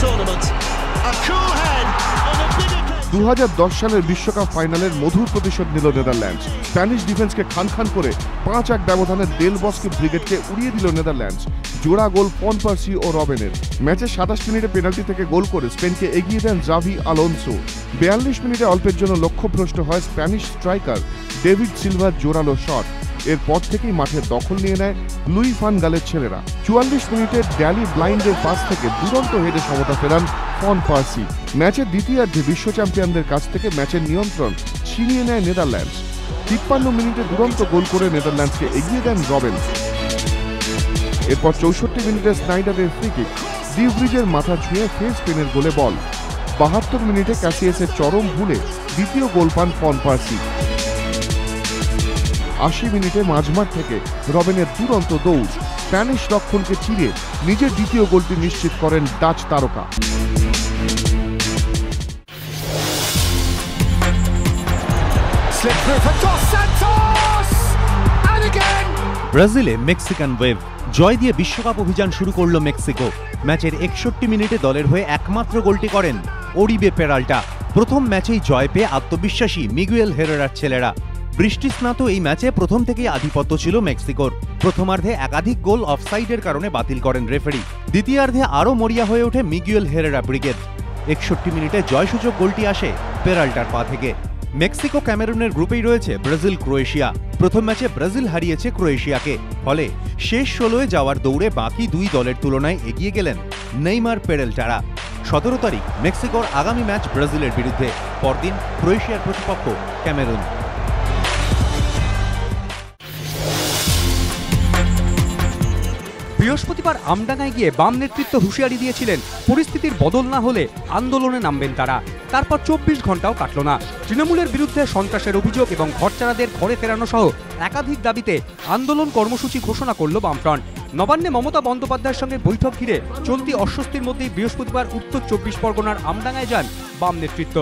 tournament. A cool head on a big দু সালের বিশ্বকাপ ফাইনালের মধুর প্রতিশোধ নিল নেদারল্যান্ডস। স্প্যানিশ ডিফেন্সকে খান খান করে পাঁচ এক ব্যবধানে দেল বস্কে ব্রিগেডকে উড়িয়ে দিল নেদারল্যান্ডস। জোড়া গোল পন পার্সি ও রবেনের। ম্যাচে সাতাশ মিনিটে পেনাল্টি থেকে গোল করে স্পেনকে এগিয়ে দেন জাভি আলোনসো। বিয়াল্লিশ মিনিটে অল্পের জন্য লক্ষ্যভ্রষ্ট হয় স্প্যানিশ স্ট্রাইকার ডেভিড সিলভার জোরালো শট। এরপর থেকেই মাঠে দখল নিয়ে নেয় লুই ফান গালের ছেলেরা। চুয়াল্লিশ মিনিটে ড্যালি ব্লাইন্ডের পাস থেকে দুরন্ত হেডে সমতা ফেরান ফন পার্সি। ম্যাচের দ্বিতীয়ার্ধে বিশ্ব চ্যাম্পিয়নদের কাছ থেকে ম্যাচের নিয়ন্ত্রণ ছিনিয়ে নেয় নেদারল্যান্ডস। তিপ্পান্ন মিনিটে দুরন্ত গোল করে নেদারল্যান্ডসকে এগিয়ে দেন রবেন। এরপর চৌষট্টি মিনিটে স্নাইডারের ফ্রিকিক ডিব্রিজের মাথা ছুঁয়ে ফেস পেনের গোলে বল। বাহাত্তর মিনিটে ক্যাসিয়াসের চরম ভুলে দ্বিতীয় গোল পান ফন পার্সি। আশি মিনিটে মাঝমাঠ থেকে রবেনের দুরন্ত দৌড়। স্প্যানিশ রক্ষণকে চিরে নিজের দ্বিতীয় গোলটি নিশ্চিত করেন ডাচ তারকা! ব্রাজিলে মেক্সিকান ওয়েভ। জয় দিয়ে বিশ্বকাপ অভিযান শুরু করল মেক্সিকো। ম্যাচের একষট্টি মিনিটে দলের হয়ে একমাত্র গোলটি করেন ওরিবে পেরাল্টা। প্রথম ম্যাচেই জয় পেয়ে আত্মবিশ্বাসী মিগুয়েল হেরেরার ছেলেরা। বৃষ্টিস্নাত এই ম্যাচে প্রথম থেকেই আধিপত্য ছিল মেক্সিকোর। প্রথমার্ধে একাধিক গোল অফসাইডের কারণে বাতিল করেন রেফারি। দ্বিতীয়ার্ধে আরও মরিয়া হয়ে ওঠে মিগুয়েল হেরেরা ব্রিগেড। একষট্টি মিনিটে জয়সূচক গোলটি আসে পেরাল্টার পা থেকে। মেক্সিকো ক্যামেরুনের গ্রুপেই রয়েছে ব্রাজিল ক্রোয়েশিয়া। প্রথম ম্যাচে ব্রাজিল হারিয়েছে ক্রোয়েশিয়াকে, ফলে শেষ ষোলোয় যাওয়ার দৌড়ে বাকি দুই দলের তুলনায় এগিয়ে গেলেন নেইমার পেরেলটারা। সতেরো তারিখ, মেক্সিকোর আগামী ম্যাচ ব্রাজিলের বিরুদ্ধে। পরদিন ক্রোয়েশিয়ার প্রতিপক্ষ ক্যামেরুন। বৃহস্পতিবার আমডাঙ্গায় গিয়ে বাম নেতৃত্ব হুঁশিয়ারি দিয়েছিলেন, পরিস্থিতির বদল না হলে আন্দোলনে নামবেন তারা। তারপর চব্বিশ ঘন্টাও কাটল না। তৃণমূলের বিরুদ্ধে সন্ত্রাসের অভিযোগ এবং ঘরচারাদের ঘরে ফেরানো সহ একাধিক দাবিতে আন্দোলন কর্মসূচি ঘোষণা করল বামফ্রন্ট। নবান্নে মমতা বন্দ্যোপাধ্যায়ের সঙ্গে বৈঠক ঘিরে চলতি অস্বস্তির মধ্যেই বৃহস্পতিবার উত্তর চব্বিশ পরগনার আমডাঙ্গায় যান বাম নেতৃত্ব।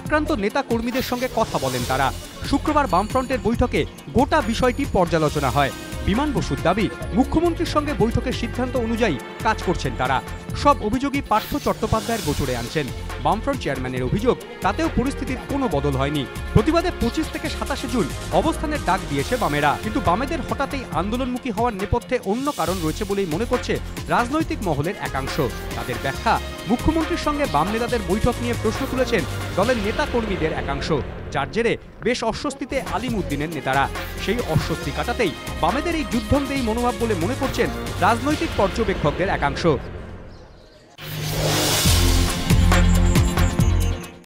আক্রান্ত নেতা কর্মীদের সঙ্গে কথা বলেন তারা। শুক্রবার বামফ্রন্টের বৈঠকে গোটা বিষয়টি পর্যালোচনা হয়। বিমান বসুর দাবি, মুখ্যমন্ত্রীর সঙ্গে বৈঠকের সিদ্ধান্ত অনুযায়ী কাজ করছেন তারা। সব অভিযোগই পার্থ চট্টোপাধ্যায়ের গোচরে আনছেন। বামফ্রন্ট চেয়ারম্যানের অভিযোগ, তাতেও পরিস্থিতির কোনো বদল হয়নি। প্রতিবাদে পঁচিশ থেকে সাতাশে জুন অবস্থানের ডাক দিয়েছে বামেরা। কিন্তু বামেদের হঠাৎই আন্দোলনমুখী হওয়ার নেপথ্যে অন্য কারণ রয়েছে বলেই মনে করছে রাজনৈতিক মহলের একাংশ। তাদের ব্যাখ্যা, মুখ্যমন্ত্রীর সঙ্গে বাম নেতাদের বৈঠক নিয়ে প্রশ্ন তুলেছেন দলের নেতা কর্মীদের একাংশ। যার জেরে বেশ অস্বস্তিতে আলিম উদ্দিনের নেতারা। সেই অস্বস্তি কাটাতেই বামেদের এই যুদ্ধন্দেয়ী মনোভাব বলে মনে করছেন রাজনৈতিক পর্যবেক্ষকদের একাংশ।